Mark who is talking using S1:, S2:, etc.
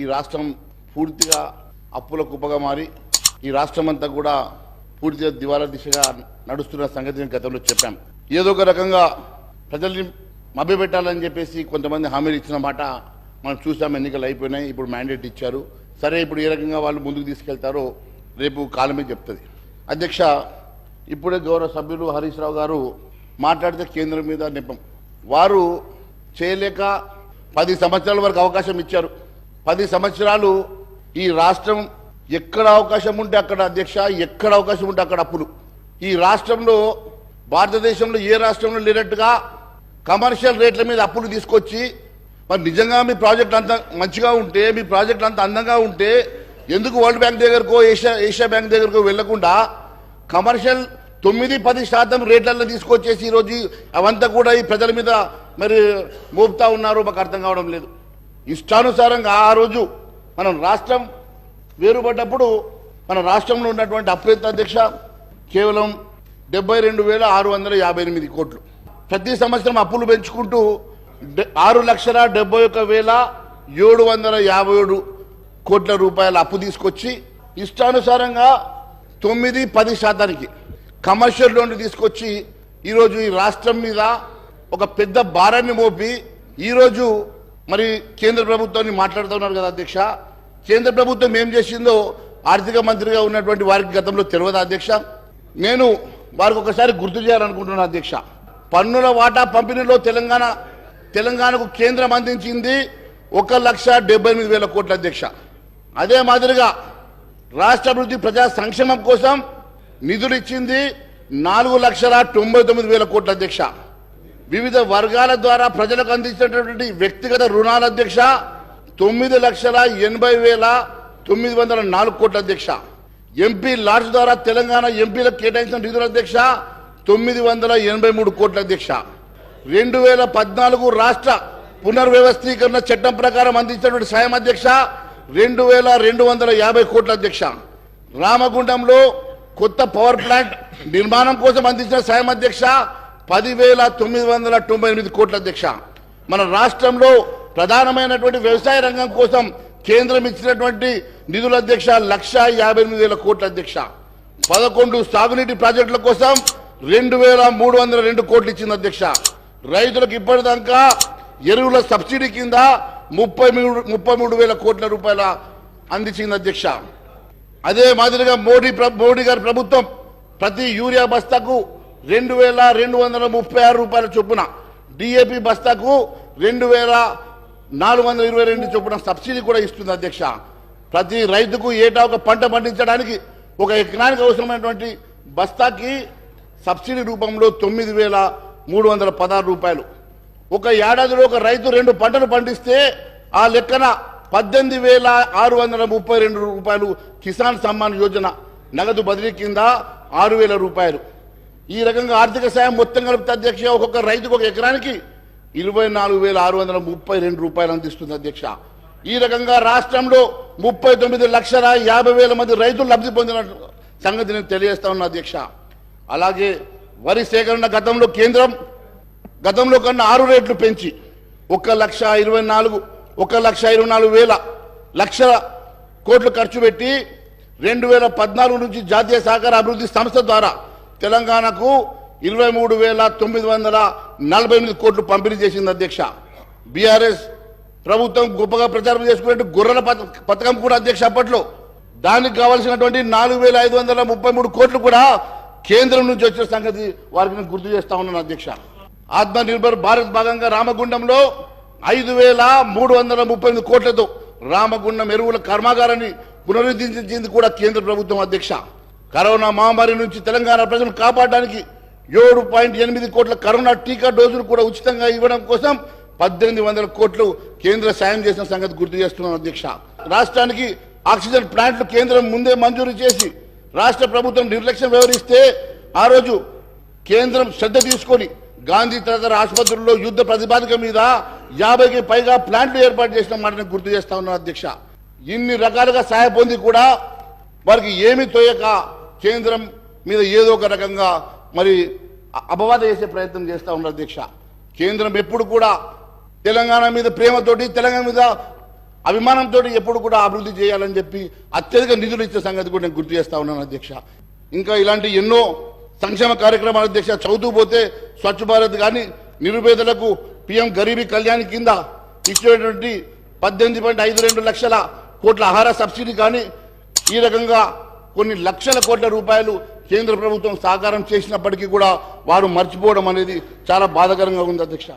S1: ఈ రాష్ట్రం పూర్తిగా అప్పుల కుప్పగా మారి ఈ రాష్ట్రం అంతా కూడా పూర్తిగా దివాలా దిశగా నడుస్తున్న సంగతి నేను గతంలో చెప్పాం. ఏదో ఒక రకంగా ప్రజల్ని మభ్యపెట్టాలని చెప్పేసి కొంతమంది హామీలు ఇచ్చిన మాట మనం చూసాం ఎన్నికలు అయిపోయినాయి ఇప్పుడు మ్యాండేట్ ఇచ్చారు. సరే ఇప్పుడు ఏ రకంగా వాళ్ళు ముందుకు తీసుకెళ్తారో రేపు కాలమే చెప్తుంది. అధ్యక్ష ఇప్పుడే గౌరవ సభ్యులు హరీష్ రావు గారు మాట్లాడితే కేంద్రం మీద నిపం. వారు చేయలేక పది సంవత్సరాల వరకు అవకాశం ఇచ్చారు. పది సంవత్సరాలు ఈ రాష్ట్రం ఎక్కడ అవకాశం ఉంటే అక్కడ అధ్యక్ష ఎక్కడ అవకాశం ఉంటే అక్కడ అప్పులు. ఈ రాష్ట్రంలో భారతదేశంలో ఏ రాష్ట్రంలో లేనట్టుగా కమర్షియల్ రేట్ల మీద అప్పులు తీసుకొచ్చి మరి నిజంగా మీ ప్రాజెక్ట్ అంత మంచిగా ఉంటే మీ ప్రాజెక్ట్ అంత అందంగా ఉంటే ఎందుకు వరల్డ్ బ్యాంక్ దగ్గరకో ఏషియా ఏషియా బ్యాంక్ దగ్గరకో వెళ్ళకుండా కమర్షియల్ తొమ్మిది పది శాతం రేట్లలో తీసుకొచ్చేసి ఈరోజు అవంతా కూడా ఈ ప్రజల మీద మరి మోపుతా ఉన్నారు మాకు అర్థం కావడం లేదు. ఇష్టానుసారంగా ఆ రోజు మనం రాష్ట్రం వేరుపడ్డప్పుడు మన రాష్ట్రంలో ఉన్నటువంటి అప్రేత అధ్యక్ష కేవలం డెబ్బై రెండు వేల ఆరు వందల యాభై ఎనిమిది కోట్లు. ప్రతి సంవత్సరం అప్పులు పెంచుకుంటూ ఆరు లక్షల డెబ్బై ఒక వేల ఏడు వందల యాభై ఏడు కోట్ల రూపాయల అప్పు తీసుకొచ్చి ఇష్టానుసారంగా తొమ్మిది పది శాతానికి కమర్షియల్ లోన్లు తీసుకొచ్చి ఈరోజు ఈ రాష్ట్రం మీద ఒక పెద్ద భారాన్ని మోపి ఈరోజు మరి కేంద్ర ప్రభుత్వాన్ని మాట్లాడుతున్నారు కదా అధ్యక్ష. కేంద్ర ప్రభుత్వం ఏం చేసిందో ఆర్థిక మంత్రిగా ఉన్నటువంటి వారికి గతంలో తెలియదు అధ్యక్ష? నేను వారికి ఒకసారి గుర్తు చేయాలనుకుంటున్నాను అధ్యక్ష. పన్నుల వాటా పంపిణీలో తెలంగాణ తెలంగాణకు కేంద్రం అందించింది ఒక లక్ష డెబ్బై ఎనిమిది వేల కోట్ల అధ్యక్ష. అదే మాదిరిగా రాష్ట్ర అభివృద్ధి ప్రజా సంక్షేమం కోసం నిధులు ఇచ్చింది నాలుగు లక్షల తొంభై తొమ్మిది వేల కోట్ల అధ్యక్ష. వివిధ వర్గాల ద్వారా ప్రజలకు అందించినటువంటి వ్యక్తిగత రుణాల అధ్యక్ష తొమ్మిది లక్షల ఎనభై వేల తొమ్మిది వందల నాలుగు కోట్ల అధ్యక్ష. ఎంపీ లాడ్జ్ ద్వారా తెలంగాణ ఎంపీలకు కేటాయించిన నిధుల అధ్యక్ష తొమ్మిది వందల ఎనభై మూడు కోట్ల అధ్యక్ష. రెండు వేల పద్నాలుగు రాష్ట్ర పునర్వ్యవస్థీకరణ చట్టం ప్రకారం అందించినటువంటి సాయం అధ్యక్ష రెండు వేల రెండు వందల యాభై కోట్ల అధ్యక్ష. రామగుండంలో కొత్త పవర్ ప్లాంట్ నిర్మాణం కోసం అందించిన సాయం అధ్యక్ష పదివేల తొమ్మిది వందల తొంభై ఎనిమిది కోట్ల అధ్యక్ష. మన రాష్ట్రంలో ప్రధానమైనటువంటి వ్యవసాయ రంగం కోసం కేంద్రం ఇచ్చినటువంటి నిధుల అధ్యక్ష లక్ష యాభై ఎనిమిది వేల కోట్ల అధ్యక్ష. పదకొండు సాగునీటి ప్రాజెక్టుల కోసం రెండు వేల మూడు వందల రెండు కోట్లు ఇచ్చింది అధ్యక్ష. రైతులకు ఇప్పటిదాకా ఎరువుల సబ్సిడీ కింద ముప్పై మూడు ముప్పై మూడు వేల కోట్ల రూపాయల అందించింది అధ్యక్ష. అదే మాదిరిగా మోడీ మోడీ గారి ప్రభుత్వం ప్రతి యూరియా బస్తాకు రెండు వేల రెండు వందల ముప్పై ఆరు రూపాయల చొప్పున డిఏపి బస్తాకు రెండు వేల నాలుగు వందల ఇరవై రెండు చొప్పున సబ్సిడీ కూడా ఇస్తుంది అధ్యక్ష. ప్రతి రైతుకు ఏటా ఒక పంట పండించడానికి ఒక ఎకరానికి అవసరమైనటువంటి బస్తాకి సబ్సిడీ రూపంలో తొమ్మిది వేల మూడు వందల పదహారు రూపాయలు. ఒక ఏడాదిలో ఒక రైతు రెండు పంటలు పండిస్తే ఆ లెక్కన పద్దెనిమిది వేల ఆరు వందల ముప్పై రెండు రూపాయలు కిసాన్ సమ్మాన్ యోజన నగదు బదిలీ కింద ఆరు వేల రూపాయలు. ఈ రకంగా ఆర్థిక సాయం మొత్తం కలిపితే అధ్యక్ష ఒక్కొక్క రైతుకు ఒక ఎకరానికి ఇరవై నాలుగు వేల ఆరు వందల ముప్పై రెండు రూపాయలు అందిస్తుంది అధ్యక్ష. ఈ రకంగా రాష్ట్రంలో ముప్పై తొమ్మిది లక్షల యాభై వేల మంది రైతులు లబ్ధి పొందిన సంగతి నేను తెలియజేస్తా ఉన్నా అధ్యక్ష. అలాగే వరి సేకరణ గతంలో కేంద్రం గతంలో కన్నా ఆరు రేట్లు పెంచి ఒక లక్ష ఇరవై నాలుగు ఒక లక్ష ఇరవై నాలుగు వేల లక్షల కోట్లు ఖర్చు పెట్టి రెండు వేల పద్నాలుగు నుంచి జాతీయ సహకార అభివృద్ధి సంస్థ ద్వారా తెలంగాణకు ఇరవై మూడు వేల తొమ్మిది వందల నలభై ఎనిమిది కోట్లు పంపిణీ చేసింది అధ్యక్ష. బీఆర్ఎస్ ప్రభుత్వం గొప్పగా ప్రచారం చేసుకున్నట్టు గొర్రెల పథకం కూడా అధ్యక్ష అప్పట్లో. దానికి కావాల్సినటువంటి నాలుగు వేల ఐదు వందల ముప్పై మూడు కోట్లు కూడా కేంద్రం నుంచి వచ్చిన సంగతి వారికి నేను గుర్తు చేస్తా ఉన్నాను అధ్యక్ష. ఆత్మ నిర్భర్ భారత్ భాగంగా రామగుండంలో ఐదు వేల మూడు వందల ముప్పై ఎనిమిది కోట్లతో రామగుండం ఎరువుల కర్మాగారాన్ని పునరుద్ధరించింది కూడా కేంద్ర ప్రభుత్వం అధ్యక్ష. కరోనా మహమ్మారి నుంచి తెలంగాణ ప్రజలను కాపాడడానికి ఏడు పాయింట్ ఎనిమిది కోట్ల కరోనా టీకా డోసులు కూడా ఉచితంగా ఇవ్వడం కోసం పద్దెనిమిది వందల కోట్లు కేంద్ర సాయం చేసిన సంగతి గుర్తు చేస్తున్నాం అధ్యక్ష. రాష్ట్రానికి ఆక్సిజన్ ప్లాంట్లు కేంద్రం ముందే మంజూరు చేసి రాష్ట్ర ప్రభుత్వం నిర్లక్ష్యం వ్యవహరిస్తే ఆ రోజు కేంద్రం శ్రద్ధ తీసుకొని గాంధీ తదితర ఆసుపత్రుల్లో యుద్ధ ప్రతిపాదిక మీద యాభైకి పైగా ప్లాంట్లు ఏర్పాటు చేసిన మాటని గుర్తు చేస్తా ఉన్నాను అధ్యక్ష. ఇన్ని రకాలుగా సహాయ పొంది కూడా వారికి ఏమి తోయక కేంద్రం మీద ఏదో ఒక రకంగా మరి అపవాద చేసే ప్రయత్నం చేస్తూ ఉన్నారు అధ్యక్ష కేంద్రం ఎప్పుడు కూడా తెలంగాణ మీద ప్రేమతోటి తెలంగాణ మీద అభిమానంతో ఎప్పుడు కూడా అభివృద్ధి చేయాలని చెప్పి అత్యధిక నిధులు ఇచ్చే సంగతి కూడా నేను గుర్తు చేస్తా ఉన్నాను అధ్యక్ష. ఇంకా ఇలాంటి ఎన్నో సంక్షేమ కార్యక్రమాలు అధ్యక్ష చదువుతూ పోతే స్వచ్ఛ భారత్ కానీ నిరుపేదలకు పిఎం గరీబీ కళ్యాణ్ కింద ఇచ్చేటువంటి పద్దెనిమిది పాయింట్ ఐదు రెండు లక్షల కోట్ల ఆహార సబ్సిడీ కానీ ఈ రకంగా కొన్ని లక్షల కోట్ల రూపాయలు కేంద్ర ప్రభుత్వం సాకారం చేసినప్పటికీ కూడా వారు మర్చిపోవడం అనేది చాలా బాధాకరంగా ఉంది అధ్యక్ష.